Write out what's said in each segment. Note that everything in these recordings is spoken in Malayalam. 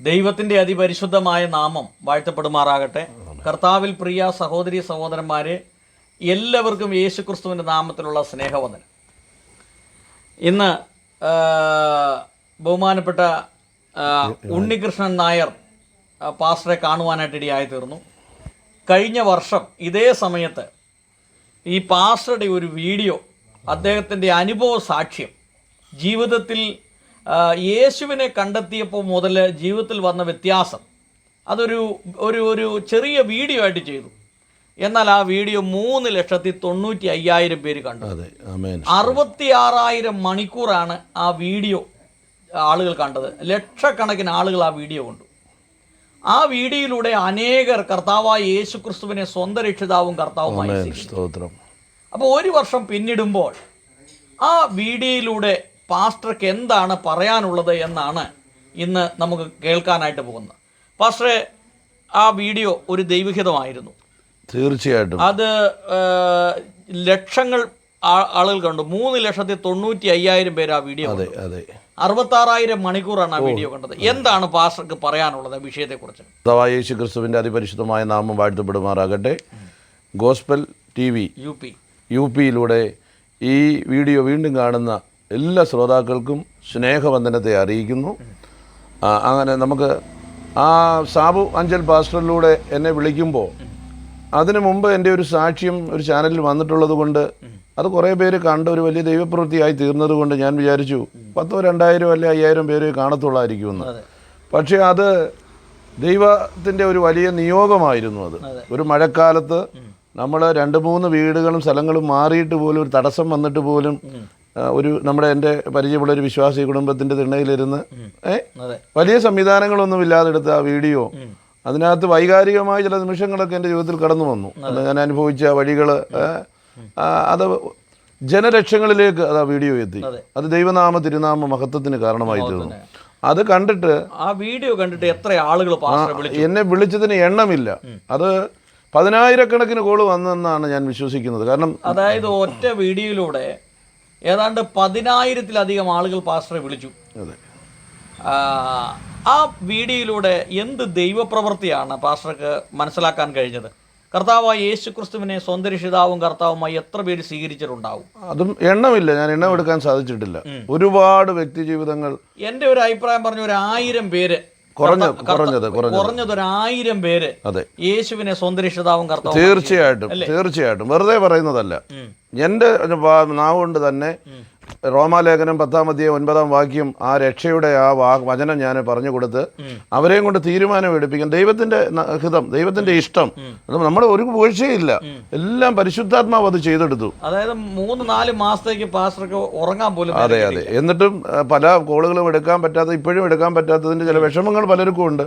ദൈവത്തിന്റെ അതിപരിശുദ്ധമായ നാമം വാഴ്ത്തപ്പെടുമാറാകട്ടെ. കർത്താവിൽ പ്രിയ സഹോദരി സഹോദരന്മാരെ എല്ലാവർക്കും യേശു ക്രിസ്തുവിന്റെ നാമത്തിലുള്ള സ്നേഹവന്ദനം. ഇന്ന് ബഹുമാനപ്പെട്ട ഉണ്ണികൃഷ്ണൻ നായർ പാസ്റ്ററെ കാണുവാനായിട്ട് ഇടയായി തീർന്നു കഴിഞ്ഞ വർഷം ഇതേ സമയത്ത് ഈ പാസ്റ്ററുടെ ഒരു വീഡിയോ അദ്ദേഹത്തിന്റെ അനുഭവ സാക്ഷ്യം ജീവിതത്തിൽ യേശുവിനെ കണ്ടെത്തിയപ്പോൾ മുതൽ ജീവിതത്തിൽ വന്ന വ്യത്യാസം. അതൊരു ഒരു ഒരു ചെറിയ വീഡിയോ ആയിട്ട് ചെയ്തു. എന്നാൽ ആ വീഡിയോ മൂന്ന് ലക്ഷത്തി തൊണ്ണൂറ്റി അയ്യായിരം പേര് കണ്ടു. അറുപത്തി ആറായിരം മണിക്കൂറാണ് ആ വീഡിയോ ആളുകൾ കണ്ടത്. ലക്ഷക്കണക്കിന് ആളുകൾ ആ വീഡിയോ കണ്ടു. ആ വീഡിയോയിലൂടെ അനേകർ കർത്താവായ യേശു ക്രിസ്തുവിനെ സ്വന്തം രക്ഷിതാവും കർത്താവുമായി സ്തോത്രം. അപ്പോൾ ഒരു വർഷം പിന്നിടുമ്പോൾ ആ വീഡിയോയിലൂടെ പാസ്റ്റർക്ക് എന്താണ് പറയാനുള്ളത് എന്നാണ് ഇന്ന് നമുക്ക് കേൾക്കാനായിട്ട് പോകുന്നത്. പാസ്റ്ററെ ആ വീഡിയോ ഒരു ദൈവഹിതമായിരുന്നു. തീർച്ചയായിട്ടും. അത് ലക്ഷങ്ങൾ ആളുകൾ കണ്ടു. മൂന്ന് ലക്ഷത്തി തൊണ്ണൂറ്റി അയ്യായിരം പേര് ആ വീഡിയോ അതെ അതെ. അറുപത്താറായിരം മണിക്കൂറാണ് ആ വീഡിയോ കണ്ടത്. എന്താണ് പാസ്റ്റർക്ക് പറയാനുള്ളത് വിഷയത്തെക്കുറിച്ച്? കർത്താവായ യേശു ക്രിസ്തുവിന്റെ അതിപരിശുദ്ധമായ നാമം വാഴ്ത്തപ്പെടുമാറാകട്ടെ. Gospel T V U P. U പിയിലൂടെ ഈ വീഡിയോ വീണ്ടും കാണുന്ന എല്ലാ ശ്രോതാക്കൾക്കും സ്നേഹവന്ദനത്തെ അറിയിക്കുന്നു. അങ്ങനെ നമുക്ക് ആ സാബു അഞ്ചൽ പാസ്റ്ററിലൂടെ എന്നെ വിളിക്കുമ്പോൾ അതിനു മുമ്പ് എന്റെ ഒരു സാക്ഷ്യം ഒരു ചാനലിൽ വന്നിട്ടുള്ളത് കൊണ്ട് അത് കുറേ പേര് കണ്ട ഒരു വലിയ ദൈവപ്രവൃത്തിയായി തീർന്നത് കൊണ്ട് ഞാൻ വിചാരിച്ചു പത്തോ രണ്ടായിരം അല്ലെ അയ്യായിരം പേര് കാണത്തുള്ളായിരിക്കുമെന്ന്. പക്ഷേ അത് ദൈവത്തിന്റെ ഒരു വലിയ നിയോഗമായിരുന്നു അത്. ഒരു മഴക്കാലത്ത് നമ്മൾ രണ്ട് മൂന്ന് വീടുകളും സ്ഥലങ്ങളും മാറിയിട്ട് പോലും ഒരു തടസ്സം വന്നിട്ട് പോലും ഒരു നമ്മുടെ എന്റെ പരിചയമുള്ള ഒരു വിശ്വാസി കുടുംബത്തിന്റെ തിണ്ണയിലിരുന്ന് വലിയ സംവിധാനങ്ങളൊന്നും ഇല്ലാതെ എടുത്ത ആ വീഡിയോ. അതിനകത്ത് വൈകാരികമായ ചില നിമിഷങ്ങളൊക്കെ എന്റെ ജീവിതത്തിൽ കടന്നു വന്നു. അത്. ഞാൻ അനുഭവിച്ച വഴികൾ അത് ജനലക്ഷങ്ങളിലേക്ക് അത് ആ വീഡിയോ എത്തി. അത്. ദൈവനാമ തിരുനാമ മഹത്വത്തിന് കാരണമായി തീർന്നു. അത് കണ്ടിട്ട് ആ വീഡിയോ കണ്ടിട്ട് എത്ര ആളുകൾ എന്നെ വിളിച്ചതിന് എണ്ണമില്ല. അത് പതിനായിരക്കണക്കിന് കോൾ വന്നെന്നാണ് ഞാൻ വിശ്വസിക്കുന്നത്. കാരണം അതായത് ഒറ്റ വീഡിയോയിലൂടെ ഏതാണ്ട് പതിനായിരത്തിലധികം ആളുകൾ പാസ്റ്ററെ വിളിച്ചു. ആ, വീഡിയോയിലൂടെ എന്ത് ദൈവപ്രവൃത്തിയാണ് പാസ്റ്റർക്ക് മനസ്സിലാക്കാൻ കഴിഞ്ഞത്? കർത്താവായ യേശു ക്രിസ്തുവിനെ സ്വന്തം രക്ഷിതാവും കർത്താവുമായി എത്ര പേര് സ്വീകരിച്ചിട്ടുണ്ടാവും? അതും എണ്ണമില്ല. ഞാൻ എണ്ണം എടുക്കാൻ സാധിച്ചിട്ടില്ല ഒരുപാട് വ്യക്തി ജീവിതങ്ങൾ എന്റെ ഒരു അഭിപ്രായം പറഞ്ഞ ഒരു ആയിരം പേര് കുറഞ്ഞത് കുറഞ്ഞത്. ഒരു ആയിരം പേര് അതെ. യേശുവിനെ സ്വന്തം രക്ഷിതാവും കർത്താവും തീർച്ചയായിട്ടും തീർച്ചയായിട്ടും. വെറുതെ പറയുന്നതല്ല. എന്റെ നാവ് കൊണ്ട് തന്നെ റോമാലേഖനം പത്താം അധ്യായം ഒൻപതാം വാക്യം ആ രക്ഷയുടെ ആ വാ വചനം ഞാൻ പറഞ്ഞു കൊടുത്ത് അവരെയും കൊണ്ട് തീരുമാനം എടുപ്പിക്കാൻ ദൈവത്തിന്റെ ഹിതം ദൈവത്തിന്റെ ഇഷ്ടം. അത് നമ്മുടെ ഒരു വീഴ്ചയില്ല എല്ലാം പരിശുദ്ധാത്മാവ് അത് ചെയ്തെടുത്തു. അതായത് മൂന്ന് നാല് മാസത്തേക്ക് പാസ്റ്റർക്ക് ഉറങ്ങാൻ പോലും അതെ അതെ. എന്നിട്ടും പല കോളുകളും എടുക്കാൻ പറ്റാത്ത ഇപ്പോഴും എടുക്കാൻ പറ്റാത്തതിന്റെ ചില വിഷമങ്ങൾ പലർക്കും ഉണ്ട്.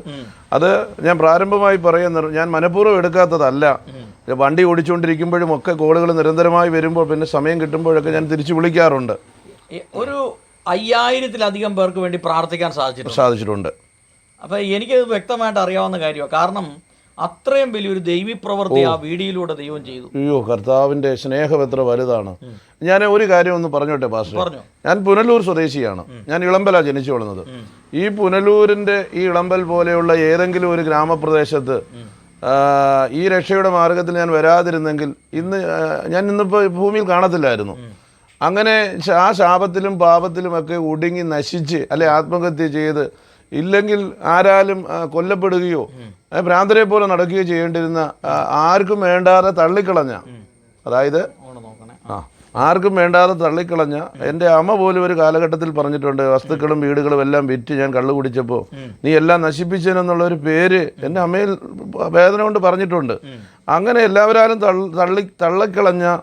അത് ഞാൻ പ്രാരംഭമായി പറയുന്ന ഞാൻ മനഃപൂർവം എടുക്കാത്തതല്ല. വണ്ടി ഓടിച്ചുകൊണ്ടിരിക്കുമ്പോഴും ഒക്കെ കോളുകൾ നിരന്തരമായി വരുമ്പോൾ പിന്നെ സമയം കിട്ടുമ്പോഴൊക്കെ ഞാൻ തിരിച്ചു വിളിക്കാറുണ്ട്. ഒരു അയ്യായിരത്തിലധികം പേർക്ക് വേണ്ടി പ്രാർത്ഥിക്കാൻ സാധിച്ചിട്ടുണ്ട്. സാധിച്ചിട്ടുണ്ട്. അപ്പൊ എനിക്കത് വ്യക്തമായിട്ട് അറിയാവുന്ന കാര്യമാണ്. കാരണം അത്രയും വലിയൊരു ദൈവി പ്രവൃത്തി ആ വീഡിയോയിലൂടെ ദൈവം ചെയ്തു. അയ്യോ കർത്താവിന്റെ സ്നേഹം എത്ര വലുതാണ്. ഞാൻ ഒരു കാര്യം ഒന്ന് പറഞ്ഞോട്ടെ പാസ്റ്റർ പറഞ്ഞു. ഞാൻ പുനലൂർ സ്വദേശിയാണ്. ഞാൻ ഇളമ്പല ജനിച്ചു വളർന്നത്. ഈ പുനലൂരിന്റെ ഈ ഇളമ്പൽ പോലെയുള്ള ഏതെങ്കിലും ഒരു ഗ്രാമപ്രദേശത്ത് ഈ രക്ഷയുടെ മാർഗത്തിൽ ഞാൻ വരാതിരുന്നെങ്കിൽ ഇന്ന് ഞാൻ ഇന്നിപ്പോൾ ഭൂമിയിൽ കാണത്തില്ലായിരുന്നു. അങ്ങനെ ആ ശാപത്തിലും പാപത്തിലും ഒക്കെ ഒടുങ്ങി നശിച്ച് അല്ലെ ആത്മഹത്യ ചെയ്ത് ഇല്ലെങ്കിൽ ആരാലും കൊല്ലപ്പെടുകയോ ഭ്രാന്തരെ പോലെ നടക്കുകയോ ചെയ്യേണ്ടിരുന്ന ആർക്കും വേണ്ടാതെ തള്ളിക്കളഞ്ഞ അതായത് ആ ആർക്കും വേണ്ടാതെ തള്ളിക്കളഞ്ഞ എന്റെ അമ്മ പോലും ഒരു കാലഘട്ടത്തിൽ പറഞ്ഞിട്ടുണ്ട് വസ്തുക്കളും വീടുകളും എല്ലാം വിറ്റ് ഞാൻ കള്ളു കുടിച്ചപ്പോൾ നീ എല്ലാം നശിപ്പിച്ചതിനെന്നുള്ള ഒരു പേര് എന്റെ അമ്മയിൽ വേദന കൊണ്ട് പറഞ്ഞിട്ടുണ്ട്. അങ്ങനെ എല്ലാവരും തള്ളി തള്ളി തള്ളിക്കളഞ്ഞ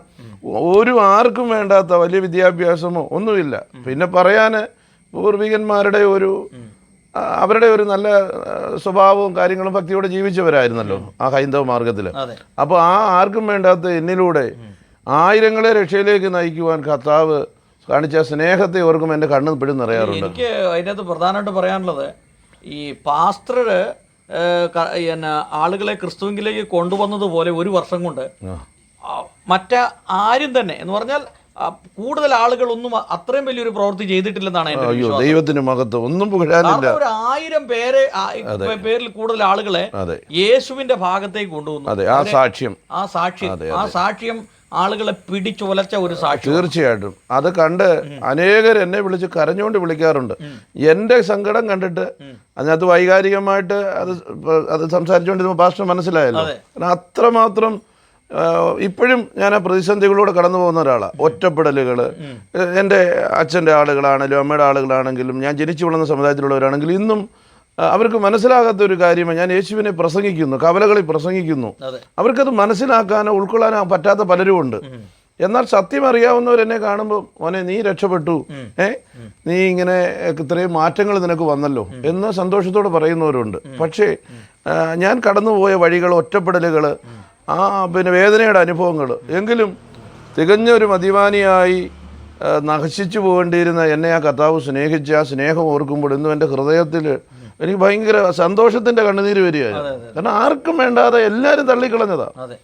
ഒരു ആർക്കും വേണ്ടാത്ത വലിയ വിദ്യാഭ്യാസമോ ഒന്നുമില്ല. പിന്നെ പറയാൻ പൂർവികന്മാരുടെ ഒരു അവരുടെ ഒരു നല്ല സ്വഭാവവും കാര്യങ്ങളും ഭക്തിയോടെ ജീവിച്ചവരായിരുന്നല്ലോ ആ ഹൈന്ദവ മാർഗത്തിൽ അപ്പോൾ ആ ആർക്കും വേണ്ടാത്ത എന്നിലൂടെ ആയിരങ്ങളെ രക്ഷയിലേക്ക് നയിക്കുവാൻ കർത്താവ് കാണിച്ച സ്നേഹത്തെ ഓർക്കും എന്റെ കണ്ണ് പിടി നിറയാറുണ്ട്. എനിക്ക് അതിനകത്ത് പ്രധാനമായിട്ട് പറയാനുള്ളത് ഈ പാസ്റ്റർ പിന്നെ ആളുകളെ ക്രിസ്തുവിലേക്ക് കൊണ്ടുവന്നതുപോലെ ഒരു വർഷം കൊണ്ട് മറ്റ ആരും തന്നെ എന്ന് പറഞ്ഞാൽ കൂടുതൽ ആളുകളൊന്നും അത്രയും വലിയൊരു പ്രവൃത്തി ചെയ്തിട്ടില്ലെന്നാണ് അയ്യോ ദൈവത്തിന് മഹത്വം ഒന്നും പുകഴാനില്ല. ഒരു ആയിരം പേരെ പേരിൽ കൂടുതൽ ആളുകളെ യേശുവിന്റെ ഭാഗത്തേക്ക് കൊണ്ടുവന്നു. അതെ ആ സാക്ഷ്യം. ആ സാക്ഷ്യം ആ സാക്ഷ്യം ആളുകളെ പിടിച്ചുലച്ച ഒരു സാക്ഷി തീർച്ചയായിട്ടും. അത് കണ്ട് അനേകർ എന്നെ വിളിച്ച് കരഞ്ഞുകൊണ്ട് വിളിക്കാറുണ്ട്. എന്റെ സങ്കടം കണ്ടിട്ട് അതിനകത്ത് വൈകാരികമായിട്ട് അത് അത് സംസാരിച്ചുകൊണ്ടിരുമ്പോൾ ഭാഷ മനസ്സിലായല്ലോ. കാരണം അത്രമാത്രം ഇപ്പോഴും ഞാൻ ആ പ്രതിസന്ധികളിലൂടെ കടന്നു പോകുന്ന ഒരാളാണ് ഒറ്റപ്പെടലുകൾ എന്റെ അച്ഛന്റെ ആളുകളാണെങ്കിലും അമ്മയുടെ ആളുകളാണെങ്കിലും ഞാൻ ജനിച്ചു വളർന്ന സമുദായത്തിലുള്ളവരാണെങ്കിലും ഇന്നും അവർക്ക് മനസ്സിലാകാത്ത ഒരു കാര്യമാണ് ഞാൻ യേശുവിനെ പ്രസംഗിക്കുന്നു കവലകളിൽ പ്രസംഗിക്കുന്നു. അവർക്കത് മനസ്സിലാക്കാനോ ഉൾക്കൊള്ളാനോ പറ്റാത്ത പലരും ഉണ്ട് എന്നാൽ സത്യം അറിയാവുന്നവരെന്നെ കാണുമ്പോൾ മോനെ നീ രക്ഷപ്പെട്ടു. ഏ? നീ ഇങ്ങനെ ഇത്രയും മാറ്റങ്ങൾ നിനക്ക് വന്നല്ലോ എന്ന് സന്തോഷത്തോടെ പറയുന്നവരുണ്ട്. പക്ഷേ ഞാൻ കടന്നുപോയ വഴികൾ ഒറ്റപ്പെടലുകൾ ആ പിന്നെ വേദനയുടെ അനുഭവങ്ങൾ. എങ്കിലും തികഞ്ഞൊരു ആ, നശിച്ചു പോകേണ്ടിയിരുന്ന എന്നെ ആ കർത്താവ് സ്നേഹിച്ച് ആ സ്നേഹം ഓർക്കുമ്പോൾ ഇന്നും എന്റെ ഹൃദയത്തിൽ എനിക്ക് ഭയങ്കര സന്തോഷത്തിന്റെ കണ്ണുനീര് വരികയായിരുന്നു. കാരണം ആർക്കും വേണ്ടാതെ എല്ലാവരും തള്ളിക്കളഞ്ഞതാണ് അതെ.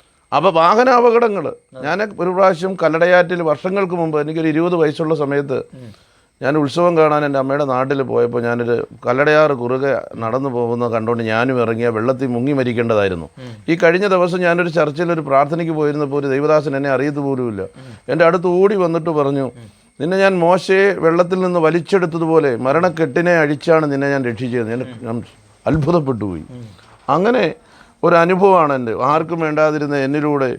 വാഹന അപകടങ്ങൾ ഞാൻ ഒരു പ്രാവശ്യം കല്ലടയാറ്റിൽ വർഷങ്ങൾക്ക് മുമ്പ് എനിക്കൊരു ഇരുപത് വയസ്സുള്ള സമയത്ത് ഞാൻ ഉത്സവം കാണാൻ എന്റെ അമ്മയുടെ നാട്ടിൽ പോയപ്പോൾ ഞാനൊരു കല്ലടയാറ് കുറുകെ നടന്നു പോകുന്ന കണ്ടുകൊണ്ട് ഞാനും ഇറങ്ങിയ വെള്ളത്തിൽ മുങ്ങി മരിക്കേണ്ടതായിരുന്നു. ഈ കഴിഞ്ഞ ദിവസം ഞാനൊരു ചർച്ചിൽ ഒരു പ്രാർത്ഥനയ്ക്ക് പോയിരുന്നപ്പോൾ ഒരു ദൈവദാസൻ എന്നെ അറിയത്തു പോലുമില്ല. എന്റെ അടുത്ത് ഓടി വന്നിട്ട് പറഞ്ഞു നിന്നെ ഞാൻ മോശയെ വെള്ളത്തിൽ നിന്ന് വലിച്ചെടുത്തതുപോലെ മരണക്കെട്ടിനെ അഴിച്ചാണ് നിന്നെ ഞാൻ രക്ഷിച്ചത്. ഞാൻ അത്ഭുതപ്പെട്ടു പോയി. അങ്ങനെ ഒരു അനുഭവമാണ് എന്റെ. ആർക്കും വേണ്ടാതിരുന്ന എന്നിലൂടെ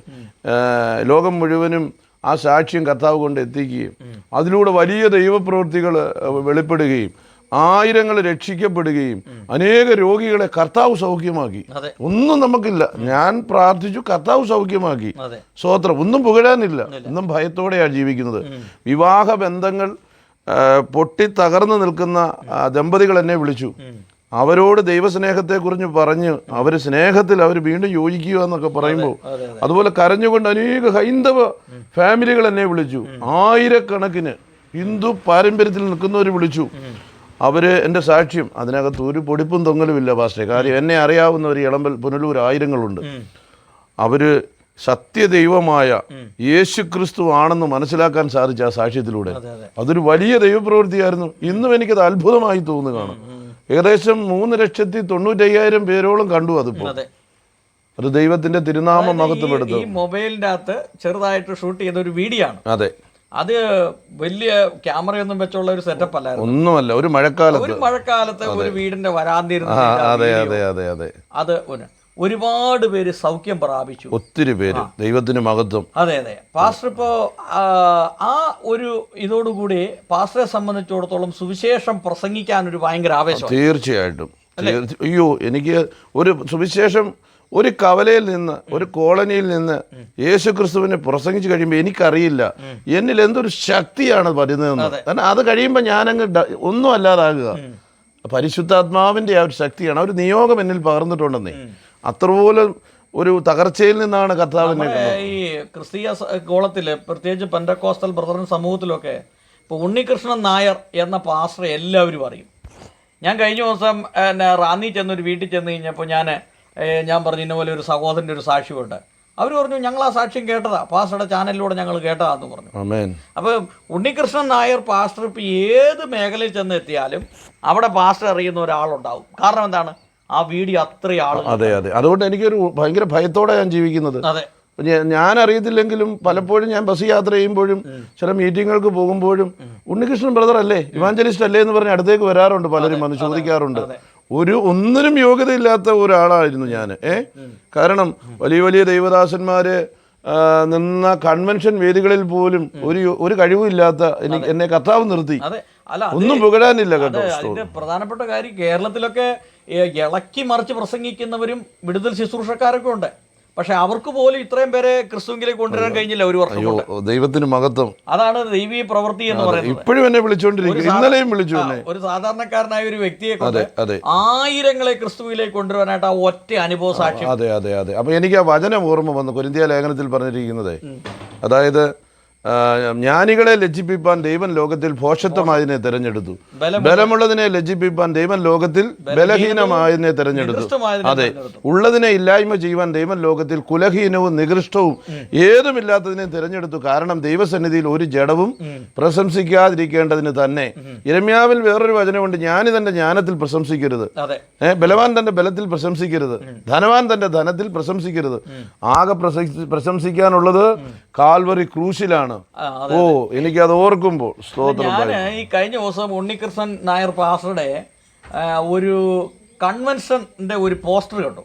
ലോകം മുഴുവനും ആ സാക്ഷ്യം കർത്താവ് കൊണ്ട് എത്തിക്കുകയും അതിലൂടെ വലിയ ദൈവപ്രവൃത്തികൾ വെളിപ്പെടുകയും ആയിരങ്ങൾ രക്ഷിക്കപ്പെടുകയും അനേക രോഗികളെ കർത്താവ് സൗഖ്യമാക്കി. ഒന്നും നമുക്കില്ല. ഞാൻ പ്രാർത്ഥിച്ചു കർത്താവ് സൗഖ്യമാക്കി. സ്വോത്രം. ഒന്നും പുകഴാനില്ല. ഒന്നും ഭയത്തോടെയാണ് ജീവിക്കുന്നത്. വിവാഹ ബന്ധങ്ങൾ പൊട്ടി തകർന്നു നിൽക്കുന്ന ദമ്പതികൾ എന്നെ വിളിച്ചു. അവരോട് ദൈവസ്നേഹത്തെക്കുറിച്ച് പറഞ്ഞ് അവർ സ്നേഹത്തിൽ അവർ വീണ്ടും യോജിക്കുക എന്നൊക്കെ പറയുമ്പോൾ അതെ അതെ. അതുപോലെ കരഞ്ഞുകൊണ്ട് അനേക ഹൈന്ദവ ഫാമിലികൾ എന്നെ വിളിച്ചു. ആയിരക്കണക്കിന് ഹിന്ദു പാരമ്പര്യത്തിൽ നിൽക്കുന്നവർ വിളിച്ചു. അവർ എന്റെ സാക്ഷ്യം. അതിനകത്ത് ഒരു പൊടിപ്പും തൊങ്ങലുമില്ല പാസ്റ്റേ കാര്യം എന്നെ അറിയാവുന്ന ഒരു ഇളമ്പൽ പുനലൂർ ആയിരങ്ങളുണ്ട്. അവർ അവർ സത്യദൈവമായ യേശു ക്രിസ്തു ആണെന്ന് മനസ്സിലാക്കാൻ സാധിച്ച ആ സാക്ഷ്യത്തിലൂടെ. അതെ അതെ. അതൊരു വലിയ ദൈവപ്രവൃത്തിയായിരുന്നു. ഇന്നും എനിക്കത് അത്ഭുതമായി തോന്നുകയാണ്. ഏകദേശം മൂന്ന് ലക്ഷത്തി തൊണ്ണൂറ്റയ്യായിരം പേരോളം കണ്ടു അതിപ്പോൾ അതെ. ദൈവത്തിന്റെ തിരുനാമം മഹത്വപ്പെടുത്തും ഈ മൊബൈലിന്റെ അകത്ത് ചെറുതായിട്ട് ഷൂട്ട് ചെയ്ത ഒരു വീഡിയോ ആണ്. അതെ. അത് വലിയ ക്യാമറയൊന്നും വെച്ചുള്ള ഒരു സെറ്റപ്പ് അല്ല ഒന്നുമല്ല ഒരു മഴക്കാലത്ത്. ഒരു മഴക്കാലത്ത് ഒരു വീടിന്റെ വരാന്തി അതെ അതെ അതെ അതെ. അത് ഒരുപാട് പേര് സൗഖ്യം പ്രാപിച്ചു. ഒത്തിരി പേര് ദൈവത്തിന് മഹത്വം അതെ അതെ. പാസ്റ്റർ ഇപ്പോ ആ, ആ ഒരു ഇതോടുകൂടി പാസ്റ്ററെ സംബന്ധിച്ചിടത്തോളം സുവിശേഷം പ്രസംഗിക്കാൻ ഒരു ഭയങ്കര ആവേശം. തീർച്ചയായിട്ടും. അയ്യോ എനിക്ക് ഒരു സുവിശേഷം ഒരു കവലയിൽ നിന്ന് ഒരു കോളനിയിൽ നിന്ന് യേശു ക്രിസ്തുവിനെ പ്രസംഗിച്ച് കഴിയുമ്പോൾ എനിക്കറിയില്ല എന്നിൽ എന്തൊരു ശക്തിയാണ് വരുന്നതെന്ന് കാരണം അത് കഴിയുമ്പോൾ ഞാനങ്ങ് ഒന്നും അല്ലാതാകുക. പരിശുദ്ധാത്മാവിന്റെ ആ ഒരു ശക്തിയാണ്. ആ ഒരു നിയോഗം എന്നിൽ പകർന്നിട്ടുണ്ടെന്നേ. അത്രപോലും ഒരു തകർച്ചയിൽ നിന്നാണ് കർത്താവിനെ ഈ ക്രിസ്തീയ ഗോളത്തിൽ കോളത്തിൽ പ്രത്യേകിച്ച് പെൻഡക്കോസ്റ്റൽ ബ്രദറൻ സമൂഹത്തിലൊക്കെ ഇപ്പൊ ഉണ്ണികൃഷ്ണൻ നായർ എന്ന പാസ്റ്റർ എല്ലാവരും അറിയും. ഞാൻ കഴിഞ്ഞ ദിവസം എന്നെ റാന്നി ചെന്നൊരു വീട്ടിൽ ചെന്ന് കഴിഞ്ഞപ്പോൾ ഞാൻ ഞാൻ പറഞ്ഞു ഇന്ന പോലെ ഒരു സഹോദരന്റെ ഒരു സാക്ഷ്യമുണ്ട് അവർ പറഞ്ഞു ഞങ്ങൾ ആ സാക്ഷ്യം കേട്ടതാ. പാസ്റ്ററുടെ ചാനലിലൂടെ ഞങ്ങൾ കേട്ടതാന്ന് പറഞ്ഞു. അപ്പോൾ ഉണ്ണികൃഷ്ണൻ നായർ പാസ്റ്റർ ഇപ്പോൾ ഏത് മേഖലയിൽ ചെന്ന് എത്തിയാലും അവിടെ പാസ്റ്റർ അറിയുന്ന ഒരാളുണ്ടാവും. കാരണം എന്താണ്? ആ വീഡിയോ അത്രയാണ് ആളുകൾ അതെ അതെ. അതുകൊണ്ട് എനിക്കൊരു ഭയങ്കര ഭയത്തോടെ ഞാൻ ജീവിക്കുന്നത്. അതെ. ഞാൻ അറിയത്തില്ലെങ്കിലും പലപ്പോഴും ഞാൻ ബസ് യാത്ര ചെയ്യുമ്പോഴും ചില മീറ്റിങ്ങുകൾക്ക് പോകുമ്പോഴും ഉണ്ണികൃഷ്ണൻ ബ്രദർ അല്ലേ? ഇവാഞ്ചലിസ്റ്റ് അല്ലേ എന്ന് പറഞ്ഞ് അടുത്തേക്ക് വരാറുണ്ട് പലരും വന്ന് ചോദിക്കാറുണ്ട്. ഒരു ഒന്നിനും യോഗ്യതയില്ലാത്ത ഒരാളായിരുന്നു ഞാൻ. ഏ? കാരണം വലിയ വലിയ ദൈവദാസന്മാര് നിന്ന കൺവെൻഷൻ വേദികളിൽ പോലും ഒരു ഒരു കഴിവില്ലാത്ത എനിക്ക് എന്നെ കർത്താവ് നിർത്തി. ഒന്നും പുകഴാനില്ല കേട്ടോ പ്രധാനപ്പെട്ട കാര്യം കേരളത്തിലൊക്കെ ഇളക്കി മറിച്ച് പ്രസംഗിക്കുന്നവരും വിടുതൽ ശുശ്രൂഷക്കാരൊക്കെ ഉണ്ട്. പക്ഷെ അവർക്ക് പോലും ഇത്രയും പേരെ ക്രിസ്തുവിലേക്ക് കൊണ്ടുവരാൻ കഴിഞ്ഞില്ല ഒരു വർഷം ദൈവത്തിന് മഹത്വം. അതാണ് ദൈവീയ പ്രവൃത്തി എന്ന് പറയുന്നത്. ഇപ്പോഴും എന്നെ വിളിച്ചുകൊണ്ടിരിക്കും ഇന്നലെയും വിളിച്ചു ഒരു സാധാരണക്കാരനായ ഒരു വ്യക്തിയെ ആയിരങ്ങളെ ക്രിസ്തുവിലേക്ക് കൊണ്ടുവരാനായിട്ട് ആ ഒറ്റ അനുഭവ സാക്ഷ്യം. അതെ അതെ അതെ. അപ്പൊ എനിക്ക് ആ വചനം ഓർമ്മ വന്നു കൊരിന്തിയ ലേഖനത്തിൽ പറഞ്ഞിരിക്കുന്നത് അതായത് ജ്ഞാനികളെ ലജ്ജിപ്പിപ്പാൻ ദൈവം ലോകത്തിൽ ഭോഷത്വമായതിനെ തെരഞ്ഞെടുത്തു. ബലം ബലമുള്ളതിനെ ലജ്ജിപ്പിപ്പാൻ ദൈവം ലോകത്തിൽ ബലഹീനമായതിനെ തെരഞ്ഞെടുത്തു. അതെ ഉള്ളതിനെ ഇല്ലായ്മ ചെയ്യുവാൻ ദൈവം ലോകത്തിൽ കുലഹീനവും നികൃഷ്ടവും ഏതുമില്ലാത്തതിനെ തിരഞ്ഞെടുത്തു. കാരണം ദൈവസന്നിധിയിൽ ഒരു ജഡവും പ്രശംസിക്കാതിരിക്കേണ്ടതിന് തന്നെ. ഇരമ്യാവിൽ വേറൊരു വചനമുണ്ട് ഞാൻ തന്റെ ജ്ഞാനത്തിൽ പ്രശംസിക്കരുത്. ഏഹ് ബലവാൻ തന്റെ ബലത്തിൽ പ്രശംസിക്കരുത്. ധനവാൻ തന്റെ ധനത്തിൽ പ്രശംസിക്കരുത്. ആകെ പ്രശംസി- പ്രശംസിക്കാനുള്ളത് കാൽവറി ക്രൂശിലാണ്. ആ, ഓ എനിക്കത് ഓർക്കുമ്പോൾ സ്തോത്രം ഞാൻ ഈ കഴിഞ്ഞ ദിവസം ഉണ്ണികൃഷ്ണൻ നായർ പാസ്റ്ററുടെ ഒരു കൺവെൻഷന്റെ ഒരു പോസ്റ്റർ കണ്ടു.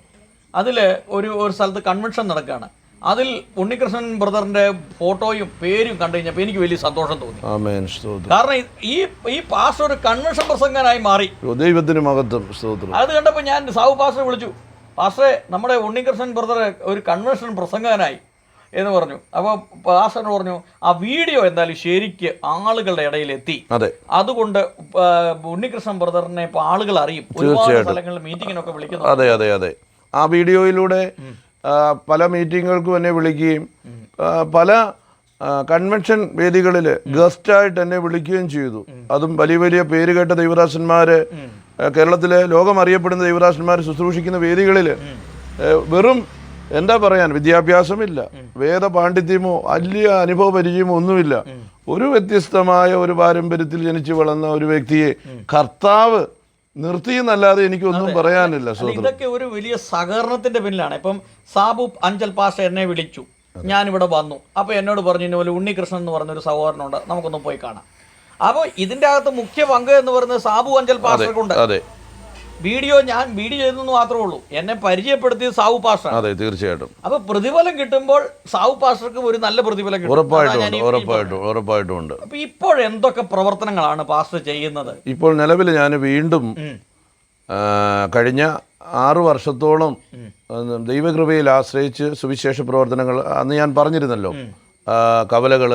അതിൽ ഒരു ഒരു സ്ഥലത്ത് കൺവെൻഷൻ നടക്കുകയാണ്. അതിൽ ഉണ്ണികൃഷ്ണൻ ബ്രദറിന്റെ ഫോട്ടോയും പേരും കണ്ടു കഴിഞ്ഞപ്പോൾ എനിക്ക് വലിയ സന്തോഷം തോന്നി. കാരണം ഈ- ഈ പാസ്റ്റർ ഒരു കൺവെൻഷൻ പ്രസംഗനായി മാറി. ദൈവത്തിന് മഹത്വം അത് കണ്ടപ്പോൾ ഞാൻ സാഹു പാസ്റ്റർ വിളിച്ചു. പാസ്റ്ററെ നമ്മുടെ ഉണ്ണികൃഷ്ണൻ ബ്രദർ ഒരു കൺവെൻഷൻ പ്രസംഗകനായി എന്ന് പറഞ്ഞു. അപ്പോൾ പാസ്റ്റർ പറഞ്ഞു ആ വീഡിയോ എന്തായാലും ശരിക്ക് ആളുകളുടെ ഇടയിൽ എത്തി അതെ. അതുകൊണ്ട് ഉണ്ണികൃഷ്ണൻ ബ്രദറിനെ ഇപ്പോൾ ആളുകൾ അറിയും. ഒരുപാട് സ്ഥലങ്ങളിൽ മീറ്റിങ്ങിനൊക്കെ വിളിക്കുന്നു. അതെ അതെ അതെ. ആ വീഡിയോയിലൂടെ പല മീറ്റിങ്ങുകൾക്കും എന്നെ വിളിക്കുകയും പല കൺവെൻഷൻ വേദികളിൽ ഗസ്റ്റായിട്ട് എന്നെ വിളിക്കുകയും ചെയ്തു. അതും വലിയ വലിയ പേരുകേട്ട ദൈവദാസന്മാര് ദൈവദാസന്മാർ കേരളത്തിലെ ലോകം അറിയപ്പെടുന്ന ദൈവദാസന്മാർ ശുശ്രൂഷിക്കുന്ന വേദികളിൽ വെറും എന്താ പറയാൻ? വിദ്യാഭ്യാസമില്ല. വേദപാണ്ഡിത്യമോ വലിയ അനുഭവ പരിചയമോ ഒന്നുമില്ല ഒരു വ്യത്യസ്തമായ ഒരു പാരമ്പര്യത്തിൽ ജനിച്ചു വളർന്ന ഒരു വ്യക്തിയെ കർത്താവ് നിർത്തിയെന്നല്ലാതെ എനിക്കൊന്നും പറയാനില്ല ഇതൊക്കെ ഒരു വലിയ സഹകരണത്തിന്റെ പിന്നിലാണ്. ഇപ്പം സാബു അഞ്ചൽ പാഷ എന്നെ വിളിച്ചു. ഞാനിവിടെ വന്നു. അപ്പോൾ എന്നോട് പറഞ്ഞു ഇന്നുപോലെ ഉണ്ണികൃഷ്ണൻ എന്ന് പറഞ്ഞൊരു സഹോദരനുണ്ട്. നമുക്കൊന്ന് പോയി കാണാം. അപ്പോൾ ഇതിന്റെ അകത്ത് മുഖ്യ പങ്ക് എന്ന് പറയുന്നത് സാബു അഞ്ചൽ പാഷക്കുണ്ട്. അതെ. വീഡിയോ ഞാൻ വീഡിയോ ചെയ്തെന്ന് മാത്രമേ ഉള്ളൂ. എന്നെ പരിചയപ്പെടുത്തിയത് സാവു പാസ്റ്റർ അതെ തീർച്ചയായിട്ടും. അപ്പൊ പ്രതിഫലം കിട്ടുമ്പോൾ സാവു പാസ്റ്റർക്ക് ഒരു നല്ല പ്രതിഫലം കിട്ടും. ഉറപ്പായിട്ടും ഉറപ്പായിട്ടും അപ്പൊ ഇപ്പോൾ എന്തൊക്കെ പ്രവർത്തനങ്ങളാണ് പാസ്റ്റർ ചെയ്യുന്നത്? ഇപ്പോൾ നിലവിൽ ഞാൻ വീണ്ടും കഴിഞ്ഞ ആറു വർഷത്തോളം ദൈവകൃപയിൽ ആശ്രയിച്ച് സുവിശേഷ പ്രവർത്തനങ്ങൾ അന്ന് ഞാൻ പറഞ്ഞിരുന്നല്ലോ കവലകൾ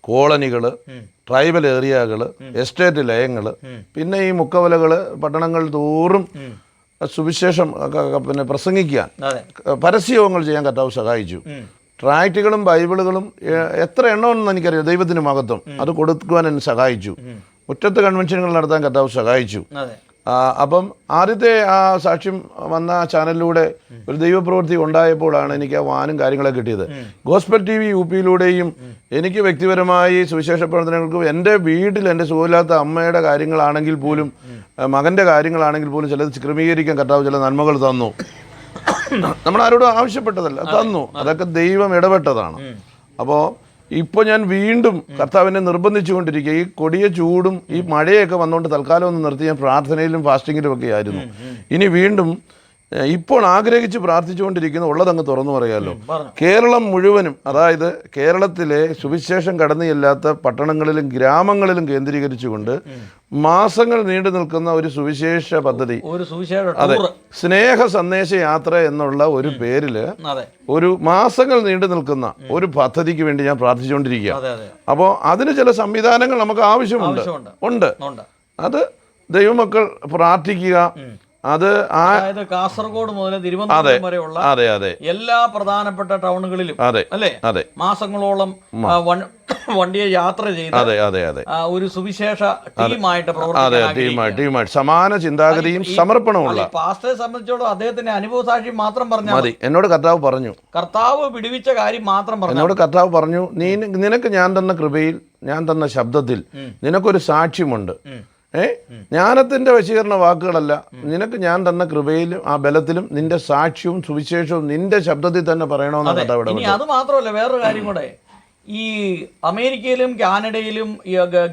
കോളനികൾ ട്രൈബൽ ഏരിയകൾ എസ്റ്റേറ്റ് ലയങ്ങൾ പിന്നെ ഈ മുക്കവലകൾ പട്ടണങ്ങൾ തോറും സുവിശേഷം പിന്നെ പ്രസംഗിക്കാൻ പരസ്യവങ്ങൾ പരസ്യയോഗങ്ങൾ ചെയ്യാൻ കർത്താവ് സഹായിച്ചു. ട്രാക്റ്റുകളും ബൈബിളുകളും എത്ര എണ്ണമെന്ന് എനിക്കറിയാം ദൈവത്തിന് മഹത്വം. അത് കൊടുക്കുവാൻ എന്നെ സഹായിച്ചു. ഒറ്റത്തെ കൺവെൻഷനുകൾ നടത്താൻ കർത്താവ് സഹായിച്ചു. അപ്പം ആദ്യത്തെ ആ സാക്ഷ്യം വന്ന ആ ചാനലിലൂടെ ഒരു ദൈവപ്രവൃത്തി ഉണ്ടായപ്പോഴാണ് എനിക്ക് ആ വാനും കാര്യങ്ങളൊക്കെ കിട്ടിയത്. ഗോസ്പൽ ടി വി യു പിയിലൂടെയും എനിക്ക് വ്യക്തിപരമായി സുവിശേഷ പ്രവർത്തനങ്ങൾക്കും എന്റെ വീട്ടിൽ എന്റെ സുഖമില്ലാത്ത അമ്മയുടെ കാര്യങ്ങളാണെങ്കിൽ പോലും മകന്റെ കാര്യങ്ങളാണെങ്കിൽ പോലും ചിലത് ക്രമീകരിക്കാൻ കർത്താവ് ചില നന്മകൾ തന്നു. നമ്മൾ ആരോടും ആവശ്യപ്പെട്ടതല്ല തന്നു. അതൊക്കെ ദൈവം ഇടപെട്ടതാണ്. അപ്പോൾ ഇപ്പോൾ ഞാൻ വീണ്ടും കർത്താവിനെ നിർബന്ധിച്ചുകൊണ്ടിരിക്കുക. ഈ കൊടിയ ചൂടും ഈ മഴയൊക്കെ വന്നുകൊണ്ട് തൽക്കാലം ഒന്ന് നിർത്തി. ഞാൻ പ്രാർത്ഥനയിലും ഫാസ്റ്റിങ്ങിലും ഒക്കെ ആയിരുന്നു ഇനി വീണ്ടും ഇപ്പോൾ ആഗ്രഹിച്ച് പ്രാർത്ഥിച്ചുകൊണ്ടിരിക്കുന്ന ഉള്ളതങ്ങ് തുറന്നു പറയാമല്ലോ കേരളം മുഴുവനും അതായത് കേരളത്തിലെ സുവിശേഷം കടന്നില്ലാത്ത പട്ടണങ്ങളിലും ഗ്രാമങ്ങളിലും കേന്ദ്രീകരിച്ചുകൊണ്ട് മാസങ്ങൾ നീണ്ടു നിൽക്കുന്ന ഒരു സുവിശേഷ പദ്ധതി. അതെ. സ്നേഹ സന്ദേശ യാത്ര എന്നുള്ള ഒരു പേരിൽ ഒരു മാസങ്ങൾ നീണ്ടു നിൽക്കുന്ന ഒരു പദ്ധതിക്ക് വേണ്ടി ഞാൻ പ്രാർത്ഥിച്ചുകൊണ്ടിരിക്കുക. അപ്പോൾ അതിന് ചില സംവിധാനങ്ങൾ നമുക്ക് ആവശ്യമുണ്ട്. ഉണ്ട്. അത് ദൈവമക്കൾ പ്രാർത്ഥിക്കുക. അത് അതായത് കാസർഗോഡ് മുതൽ തിരുവനന്തപുരം വരെയുള്ള അതെ അതെ. എല്ലാ പ്രധാനപ്പെട്ട ടൗണുകളിലും അതെ അല്ലേ? അതെ. മാസങ്ങളോളം വണ്ടിയെ യാത്ര ചെയ്ത് അതെ അതെ അതെ. ഒരു സുവിശേഷ ടീമായിട്ട് അതെ ടീമായിട്ട് ടീമായിട്ട്. സമാന ചിന്താഗതിയും സമർപ്പണമുള്ള പാസ്റ്ററെ സംബന്ധിച്ചോളം അദ്ദേഹത്തിന്റെ അനുഭവ സാക്ഷി മാത്രം പറഞ്ഞു മതി. എന്നോട് കർത്താവ് പറഞ്ഞു. കർത്താവ് പിടിവിച്ച കാര്യം മാത്രം പറഞ്ഞു എന്നോട് കർത്താവ് പറഞ്ഞു നീ നിനക്ക് ഞാൻ തന്ന കൃപയിൽ ഞാൻ തന്ന ശബ്ദത്തിൽ നിനക്കൊരു സാക്ഷ്യമുണ്ട്. ഏ? ജ്ഞാനത്തിന്റെ വശീകരണ വാക്കുകളല്ല. നിനക്ക് ഞാൻ തന്ന കൃപയിലും ആ ബലത്തിലും നിന്റെ സാക്ഷ്യവും സുവിശേഷവും നിന്റെ ശബ്ദത്തിൽ തന്നെ പറയണമെന്ന് അത്. മാത്രമല്ല വേറൊരു കാര്യം കൂടെ. ഈ അമേരിക്കയിലും കാനഡയിലും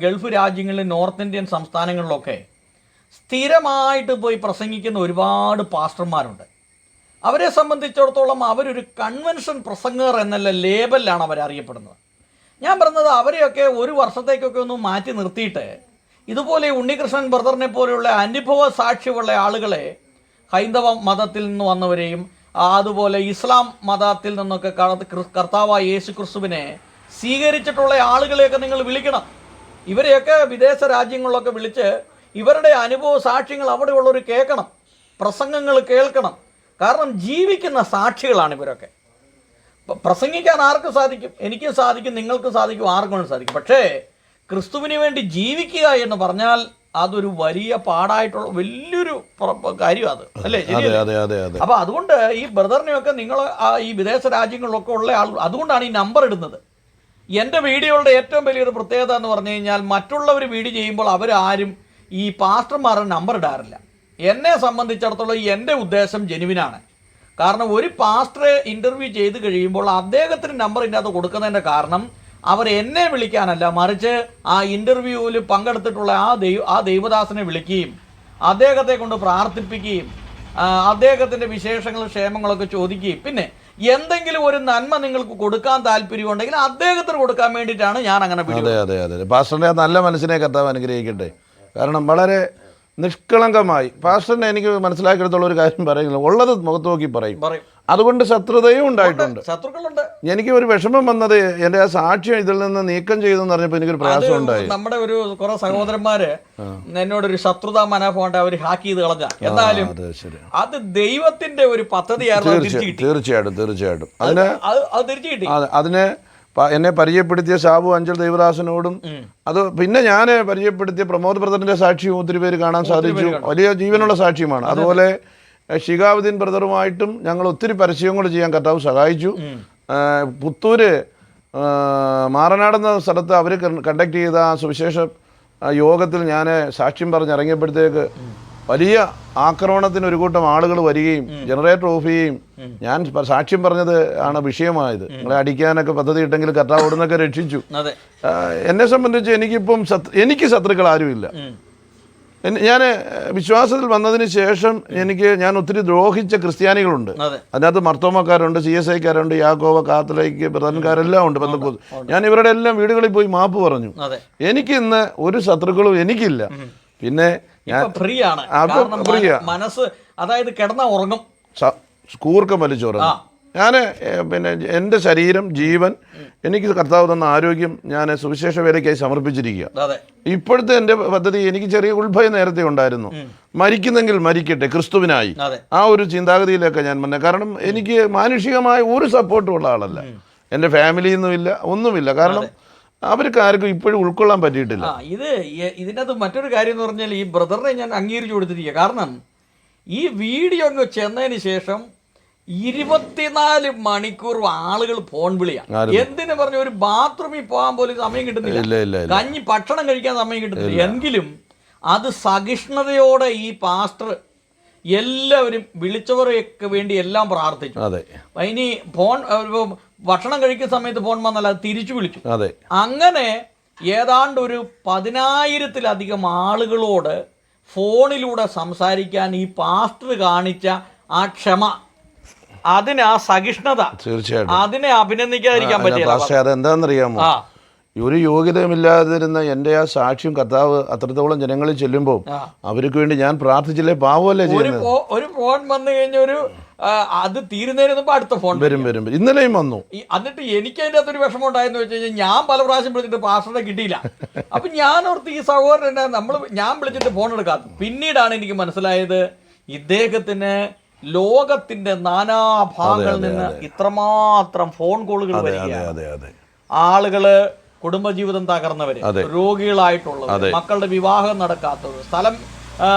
ഗൾഫ് രാജ്യങ്ങളിലും നോർത്ത് ഇന്ത്യൻ സംസ്ഥാനങ്ങളിലൊക്കെ സ്ഥിരമായിട്ട് പോയി പ്രസംഗിക്കുന്ന ഒരുപാട് പാസ്റ്റർമാരുണ്ട്. അവരെ സംബന്ധിച്ചിടത്തോളം അവരൊരു കൺവെൻഷൻ പ്രസംഗർ എന്നുള്ള ലേബലിലാണ് അവരറിയപ്പെടുന്നത്. ഞാൻ പറഞ്ഞത് അവരെയൊക്കെ ഒരു വർഷത്തേക്കൊക്കെ ഒന്ന് മാറ്റി നിർത്തിയിട്ട് ഇതുപോലെ ഉണ്ണികൃഷ്ണൻ ബ്രദറിനെ പോലെയുള്ള അനുഭവ സാക്ഷ്യമുള്ള ആളുകളെ ഹൈന്ദവ മതത്തിൽ നിന്ന് വന്നവരെയും അതുപോലെ ഇസ്ലാം മതത്തിൽ നിന്നൊക്കെ കർത്താവായ യേശു ക്രിസ്തുവിനെ സ്വീകരിച്ചിട്ടുള്ള ആളുകളെയൊക്കെ നിങ്ങൾ വിളിക്കണം. ഇവരെയൊക്കെ വിദേശ രാജ്യങ്ങളിലൊക്കെ വിളിച്ച് ഇവരുടെ അനുഭവ സാക്ഷ്യങ്ങൾ അവിടെയുള്ളവർ കേൾക്കണം. പ്രസംഗങ്ങൾ കേൾക്കണം. കാരണം ജീവിക്കുന്ന സാക്ഷികളാണ് ഇവരൊക്കെ. പ്രസംഗിക്കാൻ ആർക്കും സാധിക്കും? എനിക്കും സാധിക്കും നിങ്ങൾക്കും സാധിക്കും ആർക്കും സാധിക്കും. പക്ഷേ ക്രിസ്തുവിന് വേണ്ടി ജീവിക്കുക എന്ന് പറഞ്ഞാൽ അതൊരു വലിയ പാടായിട്ടുള്ള വലിയൊരു കാര്യമാണ് കാര്യം അത്. അല്ലേ അപ്പൊ അതുകൊണ്ട് ഈ ബ്രദറിനെയൊക്കെ നിങ്ങൾ ഈ വിദേശ രാജ്യങ്ങളിലൊക്കെ ഉള്ള ആൾ അതുകൊണ്ടാണ് ഈ നമ്പർ ഇടുന്നത്. എന്റെ വീഡിയോയുടെ ഏറ്റവും വലിയൊരു പ്രത്യേകത എന്ന് പറഞ്ഞു കഴിഞ്ഞാൽ മറ്റുള്ളവർ വീഡിയോ ചെയ്യുമ്പോൾ അവരാരും ഈ പാസ്റ്റർമാരുടെ നമ്പർ ഇടാറില്ല. എന്നെ സംബന്ധിച്ചിടത്തോളം എന്റെ ഉദ്ദേശം ജെനുവിനാണ്. കാരണം ഒരു പാസ്റ്ററെ ഇന്റർവ്യൂ ചെയ്ത് കഴിയുമ്പോൾ അദ്ദേഹത്തിന് നമ്പർ ഇതിനകത്ത് കൊടുക്കുന്നതിന്റെ കാരണം അവർ എന്നെ വിളിക്കാനല്ല മറിച്ച് ആ ഇന്റർവ്യൂവിൽ പങ്കെടുത്തിട്ടുള്ള ആ ദൈവ ആ ദൈവദാസനെ വിളിക്കുകയും അദ്ദേഹത്തെ കൊണ്ട് പ്രാർത്ഥിപ്പിക്കുകയും അദ്ദേഹത്തിന്റെ വിശേഷങ്ങളും ക്ഷേമങ്ങളൊക്കെ ചോദിക്കുകയും. പിന്നെ എന്തെങ്കിലും ഒരു നന്മ നിങ്ങൾക്ക് കൊടുക്കാൻ താല്പര്യമുണ്ടെങ്കിൽ അദ്ദേഹത്തിന് കൊടുക്കാൻ വേണ്ടിയിട്ടാണ് ഞാൻ അങ്ങനെ അതെ അതെ അതെ. പാസ്റ്ററിന്റെ നല്ല മനസ്സിനെ കർത്താവ് അനുഗ്രഹിക്കട്ടെ. കാരണം വളരെ നിഷ്കളങ്കമായി. പാസ്റ്ററിനെ എനിക്ക് മനസ്സിലാക്കിയെടുത്തുള്ള ഒരു കാര്യം പറയുന്നില്ല. ഉള്ളത് മുഖത്ത് നോക്കി പറയും. അതുകൊണ്ട് ശത്രുതയും ഉണ്ടായിട്ടുണ്ട്. ശത്രുക്കളുണ്ട്. എനിക്ക് ഒരു വിഷമം വന്നത് എന്റെ ആ സാക്ഷ്യം ഇതിൽ നിന്ന് നീക്കം ചെയ്തെന്ന് പറഞ്ഞപ്പോൾ എനിക്കൊരു പ്രയാസം ഉണ്ടായി. നമ്മുടെ ഒരു കുറെ സഹോദരന്മാര് എന്നോട് ഒരു ശത്രുതാ മനോഭാവം അവർ ഹാക്ക് ചെയ്ത് കളഞ്ഞ. എന്നാലും അതെ ദൈവത്തിന്റെ ഒരു പദ്ധതിയായിരുന്നു തീർച്ചയായിട്ടും തീർച്ചയായിട്ടും. അതിന് അത് അത് തിരിച്ചു കിട്ടി. അതിന് എന്നെ പരിചയപ്പെടുത്തിയ ഷാബു അഞ്ചൽ ദൈവദാസനോടും അത് പിന്നെ ഞാൻ പരിചയപ്പെടുത്തിയ പ്രമോദ് ബ്രദറിന്റെ സാക്ഷിയും ഒത്തിരി പേര് കാണാൻ സാധിച്ചു. വലിയ ജീവനുള്ള സാക്ഷ്യമാണ്. അതുപോലെ ഷിഗാബുദ്ദീൻ ബ്രദറുമായിട്ടും ഞങ്ങൾ ഒത്തിരി പരസ്യങ്ങൾ ചെയ്യാൻ കർത്താവ് സഹായിച്ചു. പുത്തൂര് മാറനാടെന്ന സ്ഥലത്ത് അവർ കണ്ടക്ട് ചെയ്ത ആ സുവിശേഷ യോഗത്തിൽ ഞാൻ സാക്ഷ്യം പറഞ്ഞിറങ്ങിയപ്പോഴത്തേക്ക് വലിയ ആക്രമണത്തിന് ഒരു കൂട്ടം ആളുകൾ വരികയും ജനറേറ്റർ ഓഫ് ചെയ്യുകയും ഞാൻ സാക്ഷ്യം പറഞ്ഞത് ആണ് വിഷയമായത്. നിങ്ങളെ അടിക്കാനൊക്കെ പദ്ധതി ഇട്ടെങ്കിൽ കർത്താവ് അവിടുന്നൊക്കെ രക്ഷിച്ചു. എന്നെ സംബന്ധിച്ച് എനിക്കിപ്പം എനിക്ക് ശത്രുക്കൾ ആരുമില്ല. ഞാൻ വിശ്വാസത്തിൽ വന്നതിന് ശേഷം എനിക്ക് ഞാൻ ഒത്തിരി ദ്രോഹിച്ച ക്രിസ്ത്യാനികളുണ്ട്. അതെ. അതിനകത്ത് മർത്തോമക്കാരുണ്ട് സി എസ് ഐക്കാരുണ്ട് യാക്കോവ കാത്തലൈക്ക് ബ്രദൻകാരെല്ലാം ഉണ്ട് ബന്ധപ്പെട്ട് ഞാൻ ഇവരുടെ എല്ലാം വീടുകളിൽ പോയി മാപ്പ് പറഞ്ഞു. എനിക്ക് ഇന്ന് ഒരു ശത്രുക്കളും എനിക്കില്ല. പിന്നെ ഫ്രീ ആണ് മനസ്സ് അതായത് കിടന്ന ഉറങ്ങും. കൂർക്കം വലിച്ചോറ ഞാൻ പിന്നെ എന്റെ ശരീരം ജീവൻ എനിക്ക് കർത്താവ് തന്ന ആരോഗ്യം ഞാൻ സുവിശേഷ വേലയ്ക്കായി സമർപ്പിച്ചിരിക്കുക. ഇപ്പോഴത്തെ എന്റെ പദ്ധതി എനിക്ക് ചെറിയ ഉത്ഭയം നേരത്തെ ഉണ്ടായിരുന്നു. മരിക്കുന്നെങ്കിൽ മരിക്കട്ടെ ക്രിസ്തുവിനായി. ആ ഒരു ചിന്താഗതിയിലൊക്കെ ഞാൻ വന്നത് കാരണം എനിക്ക് മാനുഷികമായ ഒരു സപ്പോർട്ടും ഉള്ള ആളല്ല. എന്റെ ഫാമിലിയിൽ നിന്നുമില്ല ഒന്നുമില്ല. കാരണം അവർക്ക് ആർക്കും ഇപ്പോഴും ഉൾക്കൊള്ളാൻ പറ്റിയിട്ടില്ല. ഇത് ഇതിന്റെ ഇതിനകത്ത് മറ്റൊരു കാര്യം എന്ന് പറഞ്ഞാൽ ഈ ബ്രദറിനെ ഞാൻ അംഗീകരിച്ചു കൊടുത്തിരിക്കുക. കാരണം ഈ വീഡിയോ അങ്ങ് ചെന്നതിന് ശേഷം ഇരുപത്തിനാല് മണിക്കൂർ ആളുകൾ ഫോൺ വിളിയാണ്. എന്തിനു പറഞ്ഞു ഒരു ബാത്റൂമിൽ പോകാൻ പോലും സമയം കിട്ടുന്നില്ല. കഞ്ഞി ഭക്ഷണം കഴിക്കാൻ സമയം കിട്ടുന്നില്ല. എങ്കിലും അത് സഹിഷ്ണുതയോടെ ഈ പാസ്റ്റർ എല്ലാവരും വിളിച്ചവരെയൊക്കെ വേണ്ടി എല്ലാം പ്രാർത്ഥിച്ചു. ഇനി ഫോൺ ഭക്ഷണം കഴിക്കുന്ന സമയത്ത് ഫോൺ വന്നാൽ അത് തിരിച്ചു വിളിച്ചു. അതെ. അങ്ങനെ ഏതാണ്ട് ഒരു പതിനായിരത്തിലധികം ആളുകളോട് ഫോണിലൂടെ സംസാരിക്കാൻ ഈ പാസ്റ്റർ കാണിച്ച ആ ക്ഷമ അതിന് ആ സഹിഷ്ണുത തീർച്ചയായിട്ടും. അതിനെ അഭിനന്ദിക്കാതിരിക്കാൻ പറ്റില്ല അതെന്താണെന്നറിയാമോ? ഒരു യോഗ്യതയുമില്ലാതിരുന്ന എന്റെ ആ സാക്ഷ്യം കർത്താവ് അത്രത്തോളം ജനങ്ങളിൽ ചെല്ലുമ്പോൾ അവർക്ക് വേണ്ടി ഞാൻ പ്രാർത്ഥിച്ചില്ലേ? പാവമല്ലേ ഒരു ചെയ്യുന്നത്? ഒരു ഫോൺ വന്നു കഴിഞ്ഞ ഒരു അത് തീരുന്നതിന് അടുത്ത ഫോൺ വരും വരും. ഇന്നലെയും വന്നു. എന്നിട്ട് എനിക്ക് അതിന്റെ അകത്തൊരു വിഷമം ഉണ്ടായെന്ന് വെച്ച് കഴിഞ്ഞാൽ ഞാൻ പല പ്രാവശ്യം വിളിച്ചിട്ട് പാസ്റ്ററെ കിട്ടിയില്ല. അപ്പൊ ഞാൻ ഓർത്ത് ഈ സഹോദരൻ നമ്മൾ ഞാൻ വിളിച്ചിട്ട് ഫോൺ എടുക്കാത്ത. പിന്നീടാണ് എനിക്ക് മനസ്സിലായത് ഇദ്ദേഹത്തിന് ലോകത്തിന്റെ നാനാഭാഗങ്ങളിൽ നിന്ന് ഇത്രമാത്രം ഫോൺ കോളുകൾ വരികയാണ്. ആളുകൾ കുടുംബജീവിതം തകർന്നവര് രോഗികളായിട്ടുള്ളത് രോഗികളായിട്ടുള്ളവർ മക്കളുടെ വിവാഹം നടക്കാത്തത് സ്ഥലം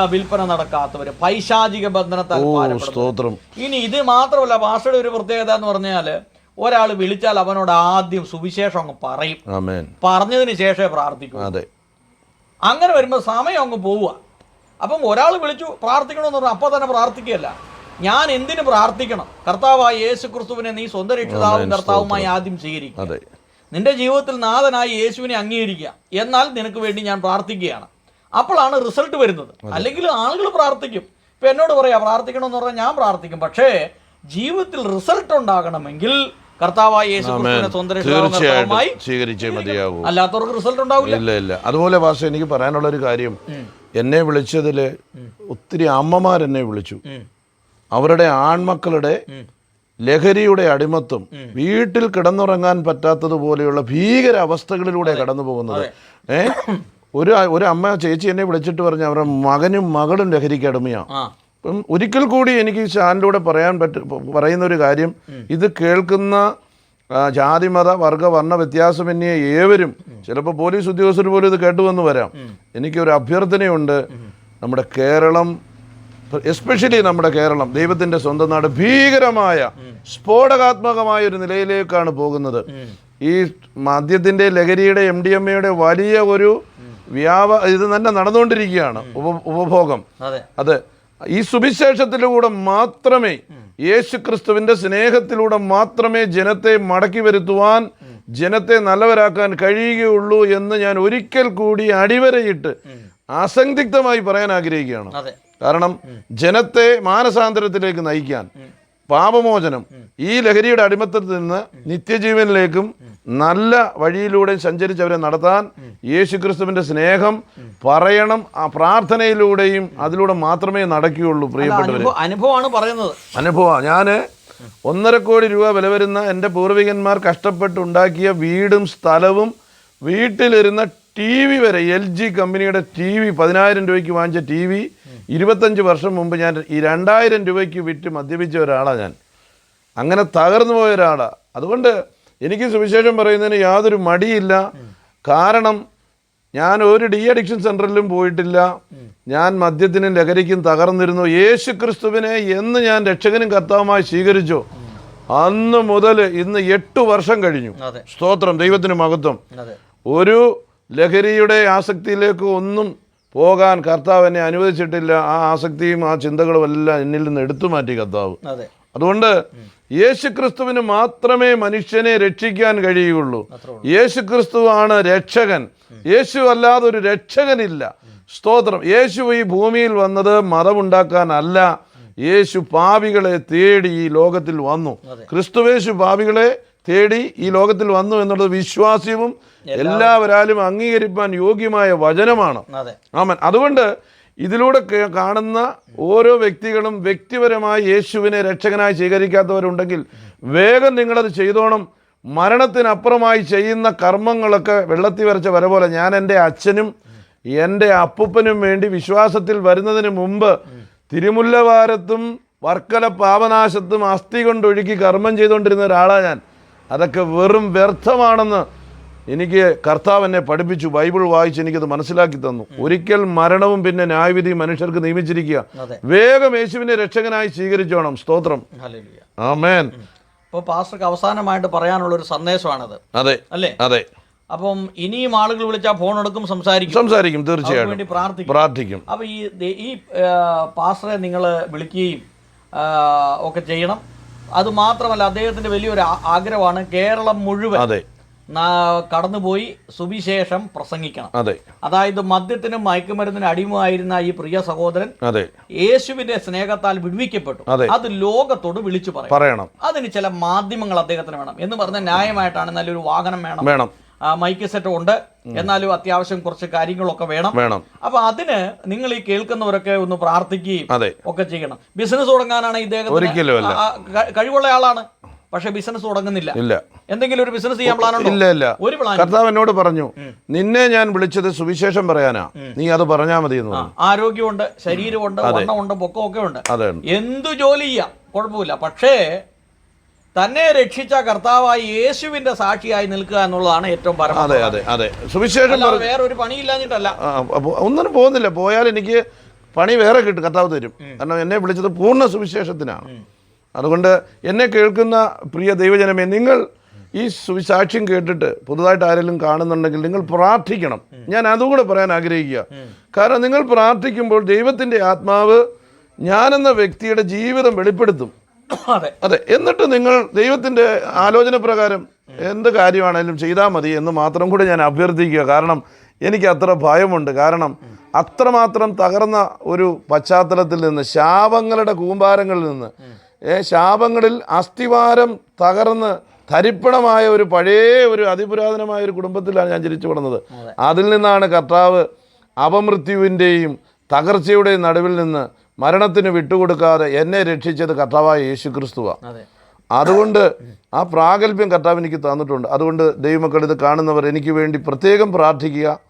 വിൽപ്പന നടക്കാത്തവര്. പൈശാചിക ബന്ധനത്താൽ. സ്തോത്രം. ഇനി ഇത് മാത്രമല്ല ഭാഷയുടെ ഒരു പ്രത്യേകത എന്ന് പറഞ്ഞാൽ ഒരാൾ വിളിച്ചാൽ അവനോട് ആദ്യം സുവിശേഷം അങ്ങ് പറയും. പറഞ്ഞതിന് ശേഷമേ പ്രാർത്ഥിക്കൂ. അതെ. അങ്ങനെ വരുമ്പോൾ സമയം അങ്ങ് പോവുക. അപ്പം ഒരാൾ വിളിച്ചു പ്രാർത്ഥിക്കണമെന്ന് പറഞ്ഞാൽ അപ്പോൾ തന്നെ പ്രാർത്ഥിക്കുകയല്ല. ഞാൻ എന്തിനു പ്രാർത്ഥിക്കണം? കർത്താവായ യേശു ക്രിസ്തുവിനെ നീ സ്വന്തം രക്ഷിതാവും കർത്താവുമായി ആദ്യം സ്വീകരിക്കുക. അതെ. നിന്റെ ജീവിതത്തിൽ നാഥനായി യേശുവിനെ അംഗീകരിക്കുക. എന്നാൽ നിനക്ക് വേണ്ടി ഞാൻ പ്രാർത്ഥിക്കുകയാണ്. അപ്പോഴാണ് റിസൾട്ട് വരുന്നത്. അല്ലെങ്കിൽ ആളുകൾ പ്രാർത്ഥിക്കും. ഇപ്പൊ എന്നോട് പറയാം പ്രാർത്ഥിക്കണമെന്ന് പറഞ്ഞാൽ ഞാൻ പ്രാർത്ഥിക്കും. പക്ഷേ ജീവിതത്തിൽ റിസൾട്ട് ഉണ്ടാകണമെങ്കിൽ കർത്താവായ സ്വന്തം സ്വീകരിച്ചേ മതിയാകൂ. അല്ലാത്തവർക്ക് റിസൾട്ട് ഉണ്ടാവില്ല. ഇല്ല ഇല്ല. അതുപോലെ ഭാഷ എനിക്ക് പറയാനുള്ള ഒരു കാര്യം എന്നെ വിളിച്ചതിൽ ഒത്തിരി അമ്മമാർ എന്നെ വിളിച്ചു. അവരുടെ ആൺമക്കളുടെ ലഹരിയുടെ അടിമത്വം വീട്ടിൽ കിടന്നുറങ്ങാൻ പറ്റാത്തതുപോലെയുള്ള ഭീകര അവസ്ഥകളിലൂടെ കടന്നു പോകുന്നത് ഏ? ഒരു ഒരു അമ്മ ചേച്ചി എന്നെ വിളിച്ചിട്ട് പറഞ്ഞ അവരുടെ മകനും മകളും ലഹരിക്ക് അടിമയാണ് അപ്പം ഒരിക്കൽ കൂടി എനിക്ക് ചാനലിലൂടെ പറയാൻ പറ്റ പറയുന്ന ഒരു കാര്യം. ഇത് കേൾക്കുന്ന ജാതി മത വർഗ വർണ വ്യത്യാസമന്യേ ഏവരും ചിലപ്പോൾ പോലീസ് ഉദ്യോഗസ്ഥർ പോലും ഇത് കേട്ടുവന്ന് വരാം. എനിക്കൊരു അഭ്യർത്ഥനയുണ്ട്. നമ്മുടെ കേരളം എസ്പെഷ്യലി നമ്മുടെ കേരളം ദൈവത്തിന്റെ സ്വന്തം നാട് ഭീകരമായ സ്ഫോടകാത്മകമായ ഒരു നിലയിലേക്കാണ് പോകുന്നത്. ഈ മദ്യത്തിന്റെ ലഹരിയുടെ എം ഡി എം എയുടെ വലിയ ഒരു വ്യാപ ഇത് തന്നെ നടന്നുകൊണ്ടിരിക്കുകയാണ്. ഉപ ഉപഭോഗം. അതെ. ഈ സുവിശേഷത്തിലൂടെ മാത്രമേ യേശു ക്രിസ്തുവിന്റെ സ്നേഹത്തിലൂടെ മാത്രമേ ജനത്തെ മടക്കി വരുത്തുവാൻ ജനത്തെ നല്ലവരാക്കാൻ കഴിയുകയുള്ളൂ എന്ന് ഞാൻ ഒരിക്കൽ കൂടി അടിവരയിട്ട് അസന്ധിഗ്ധമായി പറയാൻ ആഗ്രഹിക്കുകയാണ്. കാരണം ജനത്തെ മാനസാന്തരത്തിലേക്ക് നയിക്കാൻ പാപമോചനം. ഈ ലഹരിയുടെ അടിമത്തത്തിൽ നിന്ന് നിത്യജീവനിലേക്കും നല്ല വഴിയിലൂടെ സഞ്ചരിച്ചവരെ നടത്താൻ യേശുക്രിസ്തുവിന്റെ സ്നേഹം പറയണം ആ പ്രാർത്ഥനയിലൂടെയും അതിലൂടെ മാത്രമേ നടക്കുകയുള്ളൂ പ്രിയപ്പെട്ടവർ അനുഭവമാണ് പറയുന്നത്. അനുഭവമാണ് ഞാൻ ഒന്നര കോടി രൂപ വില വരുന്ന എന്റെ പൂർവികന്മാർ കഷ്ടപ്പെട്ടുണ്ടാക്കിയ വീടും സ്ഥലവും വീട്ടിലിരുന്ന ടി വി വരെ എൽ ജി കമ്പനിയുടെ ടി വി പതിനായിരം രൂപയ്ക്ക് വാങ്ങിച്ച ടി വി ഇരുപത്തഞ്ച് വർഷം മുമ്പ് ഞാൻ ഈ രണ്ടായിരം രൂപയ്ക്ക് വിറ്റ് മദ്യപിച്ച ഒരാളാണ് ഞാൻ. അങ്ങനെ തകർന്നു പോയ ഒരാളാണ് അതുകൊണ്ട് എനിക്ക് സുവിശേഷം പറയുന്നതിന് യാതൊരു മടിയില്ല. കാരണം ഞാൻ ഒരു ഡി അഡിക്ഷൻ സെന്ററിലും പോയിട്ടില്ല. ഞാൻ മദ്യത്തിനും ലഹരിക്കും തകർന്നിരുന്നു. യേശു ക്രിസ്തുവിനെ എന്ന് ഞാൻ രക്ഷകനും കർത്താവുമായി സ്വീകരിച്ചു. അന്ന് മുതൽ ഇന്ന് എട്ട് വർഷം കഴിഞ്ഞു. സ്തോത്രം ദൈവത്തിന് മഹത്വം. ഒരു ലഹരിയുടെ ആസക്തിയിലേക്ക് ഒന്നും പോകാൻ കർത്താവ് എന്നെ അനുവദിച്ചിട്ടില്ല. ആ ആസക്തിയും ആ ചിന്തകളും എല്ലാം എന്നിൽ നിന്ന് എടുത്തു മാറ്റി കർത്താവ്. അതെ. അതുകൊണ്ട് യേശുക്രിസ്തുവിന് മാത്രമേ മനുഷ്യനെ രക്ഷിക്കാൻ കഴിയുള്ളൂ യേശുക്രിസ്തുവാണ് രക്ഷകൻ. യേശു അല്ലാതെ ഒരു രക്ഷകനില്ല. സ്തോത്രം. യേശു ഈ ഭൂമിയിൽ വന്നത് മതമുണ്ടാക്കാനല്ല യേശു പാപികളെ തേടി ഈ ലോകത്തിൽ വന്നു. ക്രിസ്തുവേശു പാപികളെ തേടി ഈ ലോകത്തിൽ വന്നു എന്നുള്ളത് വിശ്വാസ്യവും എല്ലാവരാലും അംഗീകരിപ്പാൻ യോഗ്യമായ വചനമാണ്. ആമൻ. അതുകൊണ്ട് ഇതിലൂടെ കാണുന്ന ഓരോ വ്യക്തികളും വ്യക്തിപരമായി യേശുവിനെ രക്ഷകനായി സ്വീകരിക്കാത്തവരുണ്ടെങ്കിൽ വേഗം നിങ്ങളത് ചെയ്തോണം. മരണത്തിനപ്പുറമായി ചെയ്യുന്ന കർമ്മങ്ങളൊക്കെ വെള്ളത്തിൽ വരച്ച വര പോലെ ഞാൻ എന്റെ അച്ഛനും എന്റെ അപ്പൂപ്പനും വേണ്ടി വിശ്വാസത്തിൽ വരുന്നതിന് മുമ്പ് തിരുമുല്ലവാരത്തും വർക്കല പാപനാശത്തും അസ്ഥി കൊണ്ടൊഴുക്കി കർമ്മം ചെയ്തുകൊണ്ടിരുന്ന ഒരാളാണ് ഞാൻ. അതൊക്കെ വെറും വ്യർത്ഥമാണെന്ന് എനിക്ക് കർത്താവ് എന്നെ പഠിപ്പിച്ചു ബൈബിൾ വായിച്ച് എനിക്കത് മനസ്സിലാക്കി തന്നു. ഒരിക്കൽ മരണവും പിന്നെ ന്യായവിധി മനുഷ്യർക്ക് നിയമിച്ചിരിക്കുക. വേഗം യേശുവിനെ രക്ഷകനായി സ്വീകരിച്ചോണം. സ്തോത്രം. ആമേൻ. ഇപ്പോൾ പാസ്റ്റർക്ക് അവസാനമായിട്ട് പറയാനുള്ള ഒരു സന്ദേശമാണത്. അതെ. അല്ലേ? അതെ. അപ്പം ഇനിയും ആളുകൾ വിളിച്ചാൽ ഫോൺ എടുക്കും സംസാരിക്കും. സംസാരിക്കും തീർച്ചയായും വേണ്ടി പ്രാർത്ഥിക്കും. പ്രാർത്ഥിക്കും. അപ്പോൾ ഈ ഈ പാസ്റ്ററെ നിങ്ങൾ വിളിക്കുകയും ഒക്കെ ചെയ്യണം. അത് മാത്രമല്ല അദ്ദേഹത്തിന്റെ വലിയൊരു ആഗ്രഹമാണ് കേരളം മുഴുവൻ അതെ. കടന്നുപോയി സുവിശേഷം പ്രസംഗിക്കണം. അതെ. അതായത് മദ്യത്തിനും മയക്കുമരുന്നിനും അടിമയായിരുന്ന ഈ പ്രിയ സഹോദരൻ അതെ. യേശുവിന്റെ സ്നേഹത്താൽ വിടുവിക്കപ്പെട്ടു. അതെ. ലോകത്തോട് വിളിച്ചു പറയണം. അതിന് ചില മാധ്യമങ്ങൾ അദ്ദേഹത്തിന് വേണം. എന്ന് പറഞ്ഞാൽ ന്യായമായിട്ടാണ് നല്ലൊരു വാഹനം വേണം. വേണം. മൈക്ക് സെറ്റ് ഉണ്ട്. എന്നാലും അത്യാവശ്യം കുറച്ച് കാര്യങ്ങളൊക്കെ വേണം. വേണം. അപ്പൊ അതിന് നിങ്ങൾ ഈ കേൾക്കുന്നവരൊക്കെ ഒന്ന് പ്രാർത്ഥിക്കുകയും ഒക്കെ ചെയ്യണം. ബിസിനസ് തുടങ്ങാനാണ് ക- കഴിവുള്ള ആളാണ്. പക്ഷെ ബിസിനസ് തുടങ്ങുന്നില്ല. ഇല്ല. എന്തെങ്കിലും ഒരു ബിസിനസ് ചെയ്യാൻ പ്ലാൻ ഇല്ല ഇല്ല. ഒരു പ്ലാൻ കർത്താവ് എന്നോട് പറഞ്ഞു നിന്നെ ഞാൻ വിളിച്ചത് സുവിശേഷം പറയാനാ. നീ അത് പറഞ്ഞാ മതി എന്ന് ആരോഗ്യമുണ്ട് ശരീരമുണ്ട് ഉണ്ട് പൊക്കമൊക്കെ ഉണ്ട്. എന്തു ജോലി ചെയ്യാം? കുഴപ്പമില്ല. പക്ഷേ തന്നെ രക്ഷിച്ച കർത്താവായി യേശുവിന്റെ സാക്ഷിയായി നിൽക്കുക എന്നുള്ളതാണ് ഏറ്റവും പരമ അതെ അതെ അതെ. സുവിശേഷം വേറൊരു വേറെ ഒരു പണിയില്ലാഞ്ഞിട്ടല്ല ഒന്നിനും പോകുന്നില്ല. പോയാൽ എനിക്ക് പണി വേറെ കിട്ടും കർത്താവ് തരും. കാരണം എന്നെ വിളിച്ചത് പൂർണ സുവിശേഷത്തിനാണ്. അതുകൊണ്ട് എന്നെ കേൾക്കുന്ന പ്രിയ ദൈവജനമേ നിങ്ങൾ ഈ സുവിസാക്ഷ്യം കേട്ടിട്ട് പുതുതായിട്ട് ആരെങ്കിലും കാണുന്നുണ്ടെങ്കിൽ നിങ്ങൾ പ്രാർത്ഥിക്കണം. ഞാൻ അതുകൂടെ പറയാൻ ആഗ്രഹിക്കുക. കാരണം നിങ്ങൾ പ്രാർത്ഥിക്കുമ്പോൾ ദൈവത്തിന്റെ ആത്മാവ് ഞാനെന്ന വ്യക്തിയുടെ ജീവിതം വെളിപ്പെടുത്തും. അതെ. എന്നിട്ട് നിങ്ങൾ ദൈവത്തിന്റെ ആലോചന പ്രകാരം എന്ത് കാര്യമാണേലും ചെയ്താൽ മതി എന്ന് മാത്രം കൂടി ഞാൻ അഭ്യർത്ഥിക്കുക. കാരണം എനിക്ക് അത്ര ഭയമുണ്ട്. കാരണം അത്രമാത്രം തകർന്ന ഒരു പശ്ചാത്തലത്തിൽ നിന്ന് ശാപങ്ങളുടെ കൂമ്പാരങ്ങളിൽ നിന്ന് ശാപങ്ങളിൽ അസ്ഥിവാരം തകർന്ന് ധരിപ്പണമായ ഒരു പഴയ ഒരു അതിപുരാതനമായ ഒരു കുടുംബത്തിലാണ് ഞാൻ ജനിച്ചു വളർന്നത്. അതിൽ നിന്നാണ് കർത്താവ് അപമൃത്യുവിന്റെയും തകർച്ചയുടെയും നടുവിൽ നിന്ന് മരണത്തിന് വിട്ടുകൊടുക്കാതെ എന്നെ രക്ഷിച്ചത് കർത്താവായ യേശു ക്രിസ്തുവാണ് അതെ. അതുകൊണ്ട് ആ പ്രാഗൽഭ്യം കർത്താവ് എനിക്ക് തന്നിട്ടുണ്ട്. അതുകൊണ്ട് ദൈവമക്കൾ ഇത് കാണുന്നവർ എനിക്ക് വേണ്ടി പ്രത്യേകം പ്രാർത്ഥിക്കുക.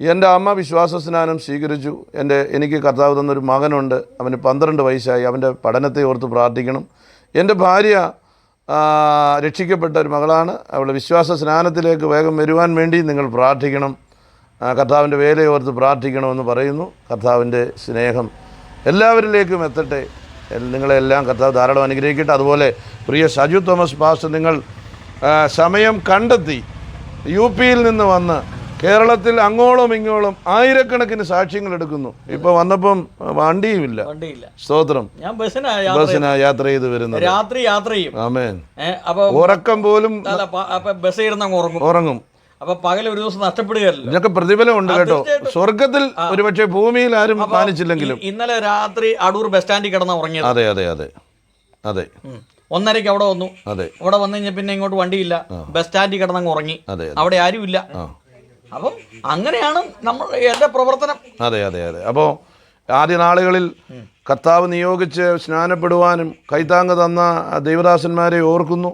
എന്റെ അമ്മ വിശ്വാസ സ്നാനം സ്വീകരിച്ചു. എന്റെ എനിക്ക് കർത്താവ് തന്നൊരു മകനുണ്ട്. അവന് പന്ത്രണ്ട് വയസ്സായി. അവന്റെ പഠനത്തെ ഓർത്ത് പ്രാർത്ഥിക്കണം. എന്റെ ഭാര്യ രക്ഷിക്കപ്പെട്ട ഒരു മകളാണ്. അവളുടെ വിശ്വാസ സ്നാനത്തിലേക്ക് വേഗം വരുവാൻ വേണ്ടി നിങ്ങൾ പ്രാർത്ഥിക്കണം. കർത്താവിന്റെ വേലയോർത്ത് പ്രാർത്ഥിക്കണമെന്ന് പറയുന്നു. കർത്താവിന്റെ സ്നേഹം എല്ലാവരിലേക്കും എത്തട്ടെ. നിങ്ങളെല്ലാം കർത്താവ് ധാരാളം അനുഗ്രഹിക്കട്ടെ. അതുപോലെ പ്രിയ സജു തോമസ് പാസ്റ്റർ നിങ്ങൾ സമയം കണ്ടെത്തി. യു പിയിൽ നിന്ന് വന്ന് കേരളത്തിൽ അങ്ങോളം ഇങ്ങോളം ആയിരക്കണക്കിന് സാക്ഷ്യങ്ങൾ എടുക്കുന്നു. ഇപ്പൊ വന്നപ്പം വണ്ടിയുമില്ല. ഇല്ല സ്തോത്രം. ഞാൻ ബസ്സിനാ യാത്ര ചെയ്ത് വരുന്നത്. രാത്രി യാത്ര ചെയ്യും. ഉറക്കം പോലും ബസ് ഉറങ്ങും. അപ്പൊ പകൽ ഒരു ദിവസം നഷ്ടപ്പെടുകയല്ലോ ഇതിനൊക്കെ പ്രതിഫലമുണ്ട് കേട്ടോ. സ്വർഗത്തിൽ ഒരുപക്ഷെ ഭൂമിയിൽ ആരും മാനിച്ചില്ലെങ്കിലും ഇന്നലെ രാത്രി അടൂർ ബസ് സ്റ്റാൻഡിൽ കിടന്ന ഉറങ്ങിയത്. അതെ അതെ അതെ. അതെ. ഒന്നരയ്ക്ക് അവിടെ വന്നു. അതെ. അവിടെ വന്നു കഴിഞ്ഞാൽ പിന്നെ ഇങ്ങോട്ട് വണ്ടിയില്ല. ബസ് സ്റ്റാൻഡിൽ കിടന്നങ്ങ് ഉറങ്ങി. അതെ അവിടെ ആരുമില്ല. അപ്പം അങ്ങനെയാണ് നമ്മൾ എന്റെ പ്രവർത്തനം. അതെ അതെ അതെ. അപ്പോൾ ആദ്യ നാളുകളിൽ കർത്താവ് നിയോഗിച്ച് സ്നാനപ്പെടുവാനും കൈത്താങ്ങ് തന്ന ദൈവദാസന്മാരെ ഓർക്കുന്നു.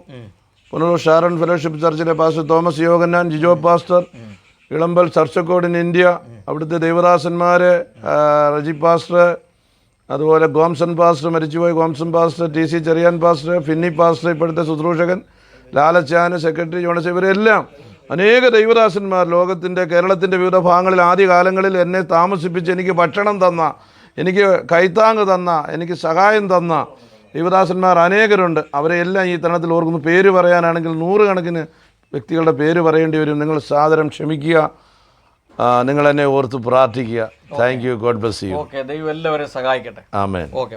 Punalur Sharon fellowship ചർച്ചിലെ pastor Thomas Yohannan Jijo pastor Elampal ചർച്ചക്കോട് in India അവിടുത്തെ ദൈവദാസന്മാർ റജി പാസ്റ്റർ അതുപോലെ ഗോംസൺ പാസ്റ്റർ മരിച്ചുപോയി Gomson pastor T C Cherian pastor Finny pastor ഇപ്പോഴത്തെ ശുശ്രൂഷകൻ ലാലച്ചാന് സെക്രട്ടറി ജോണസ് ഇവരെല്ലാം അനേക ദൈവദാസന്മാർ ലോകത്തിന്റെ കേരളത്തിന്റെ വിവിധ ഭാഗങ്ങളിൽ ആദ്യകാലങ്ങളിൽ എന്നെ താമസിപ്പിച്ച് എനിക്ക് ഭക്ഷണം തന്ന എനിക്ക് കൈത്താങ് തന്ന എനിക്ക് സഹായം തന്ന ദൈവദാസന്മാർ അനേകരുണ്ട്. അവരെ എല്ലാം ഈ തരണത്തിൽ ഓർക്കുന്നു. പേര് പറയാനാണെങ്കിൽ നൂറുകണക്കിന് വ്യക്തികളുടെ പേര് പറയേണ്ടി വരും. നിങ്ങൾ സാദരം ക്ഷമിക്കുക. നിങ്ങൾ എന്നെ ഓർത്ത് പ്രാർത്ഥിക്കുക. Thank you God bless you okay ദൈവം എല്ലാവരെയും സഹായിക്കട്ടെ. ആമേൻ ഓക്കെ